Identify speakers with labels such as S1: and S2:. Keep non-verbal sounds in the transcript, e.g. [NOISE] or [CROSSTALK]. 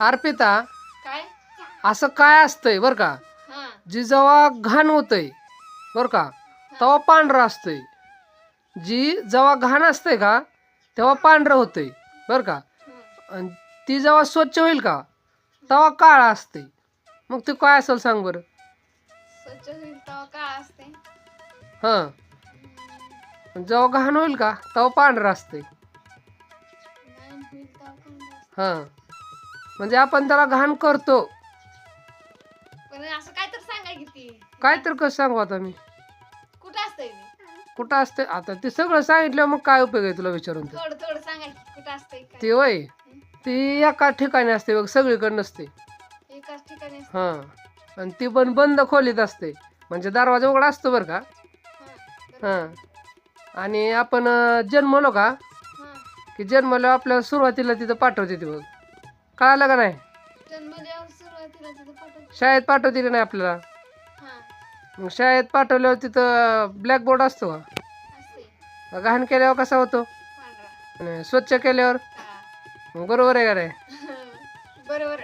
S1: अर्पिता
S2: काय?
S1: असं काय असतंय बरं का?
S2: हा.
S1: जी जेव्हा घाण होतंय बरं का तेव्हा पांढरं असतंय. जी जेव्हा घाण असतंय का तेव्हा पांढरं होतंय बरं का. आणि ती जेव्हा स्वच्छ होईल का तेव्हा काळा असते मग ते काय असेल सांग बरं?
S2: स्वच्छ होईल तेव्हा काय असते
S1: हां. जेव्हा घाण होईल का तेव्हा पांढरं असते
S2: घाण होईल तेव्हा पांढरं असते.
S1: हां. म्हणजे आपण त्याला घाण करतो.
S2: पण असं काय तर सांगा किती
S1: काय तर कसं सांगू आता मी?
S2: कुठं असतंय ते?
S1: कुठं असते आता ते सगळं सांगितलं मग काय उपयोग आहे तुला विचारून ते?
S2: थोडं थोडं सांगा की कुठं असतंय काय?
S1: ते वय ती एका ठिकाणी असते बघ सगळीकडे नसते.
S2: एकाच ठिकाणी असतं.
S1: हां. आणि ती पण बंद खोलीत असते. म्हणजे दरवाजा उघडा असतो बरं का?
S2: हा.
S1: हां. आणि आपण अं, जन्मलो का?
S2: हा.
S1: की जन्मल्यावर आपल्याला सुरुवातीला तिथं पाठवते ती बघ. कळालं का नाही? शाळेत पाठवते की नाही आपल्याला? मग शाळेत पाठवल्यावर तिथं ब्लॅकबोर्ड असतो का? घाण केल्यावर कसा होतो? स्वच्छ केल्यावर? बरोबर आहे का नाही? [LAUGHS]
S2: बरोबर